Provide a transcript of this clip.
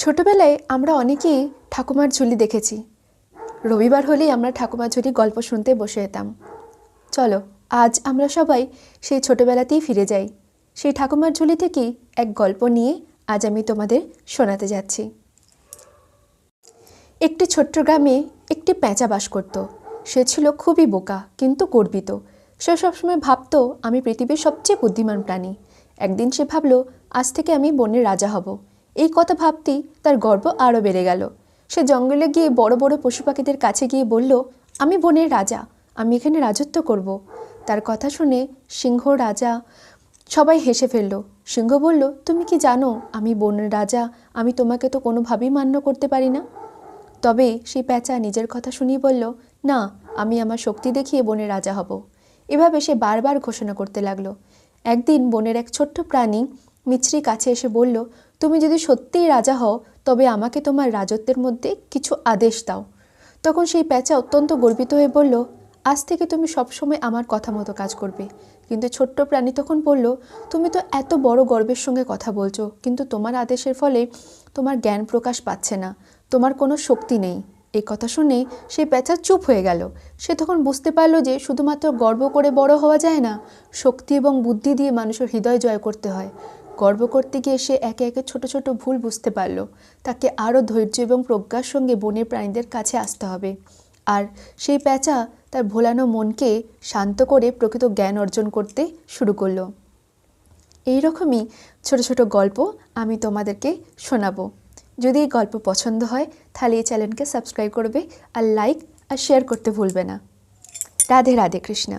ছোটবেলায় আমরা অনেকেই ঠাকুমার ঝুলি দেখেছি। রবিবার হলেই আমরা ঠাকুমার ঝুলি গল্প শুনতে বসে যেতাম। চলো, আজ আমরা সবাই সেই ছোটবেলাতেই ফিরে যাই। সেই ঠাকুমার ঝুলি থেকেই এক গল্প নিয়ে আজ আমি তোমাদের শোনাতে যাচ্ছি। একটি ছোট্ট গ্রামে একটি পেঁচা বাস করত। সে ছিল খুবই বোকা, কিন্তু গর্বিত। সে সবসময় ভাবতো, আমি পৃথিবীর সবচেয়ে বুদ্ধিমান প্রাণী। একদিন সে ভাবলো, আজ থেকে আমি বনের রাজা হব। এই কথা ভাবতেই তার গর্ব আরও বেড়ে গেল। সে জঙ্গলে গিয়ে বড় বড় পশু পাখিদের কাছে গিয়ে বলল, আমি বনের রাজা, আমি এখানে রাজত্ব করব। তার কথা শুনে সিংহ রাজা সবাই হেসে ফেলল। সিংহ বলল, তুমি কি জানো, আমি বনের রাজা, আমি তোমাকে তো কোনোভাবেই মান্য করতে পারি না? তবে সেই প্যাঁচা নিজের কথা শুনিয়ে বলল, না, আমি আমার শক্তি দেখিয়ে বনের রাজা হব। এভাবে সে বারবার ঘোষণা করতে লাগল। একদিন বনের এক ছোট্ট প্রাণী মিছরি কাছে এসে বলল, তুমি যদি সত্যিই রাজা হও, তবে আমাকে তোমার রাজত্বের মধ্যে কিছু আদেশ দাও। তখন সেই প্যাঁচা অত্যন্ত গর্বিত হয়ে বলল, আজ থেকে তুমি সবসময় আমার কথা মতো কাজ করবে। কিন্তু ছোট্ট প্রাণী তখন বলল, তুমি তো এত বড় গর্বের সঙ্গে কথা বলছো, কিন্তু তোমার আদেশের ফলে তোমার জ্ঞান প্রকাশ পাচ্ছে না, তোমার কোনো শক্তি নেই। এই কথা শুনে সেই প্যাঁচা চুপ হয়ে গেল। সে তখন বুঝতে পারল যে শুধুমাত্র গর্ব করে বড় হওয়া যায় না, শক্তি এবং বুদ্ধি দিয়ে মানুষের হৃদয় জয় করতে হয়। গর্ব করতে গিয়ে সে একে একে ছোট ছোট ভুল বুঝতে পারল। তাকে আরও ধৈর্য এবং প্রজ্ঞার সঙ্গে বনের প্রাণীদের কাছে আসতে হবে। আর সেই প্যাঁচা তার ভোলানো মনকে শান্ত করে প্রকৃত জ্ঞান অর্জন করতে শুরু করল। এই রকমই ছোট ছোট গল্প আমি তোমাদেরকে শোনাবো। যদি এই গল্প পছন্দ হয়, তাহলে এই চ্যানেলকে সাবস্ক্রাইব করবে আর লাইক আর শেয়ার করতে ভুলবে না। রাধে রাধে কৃষ্ণা।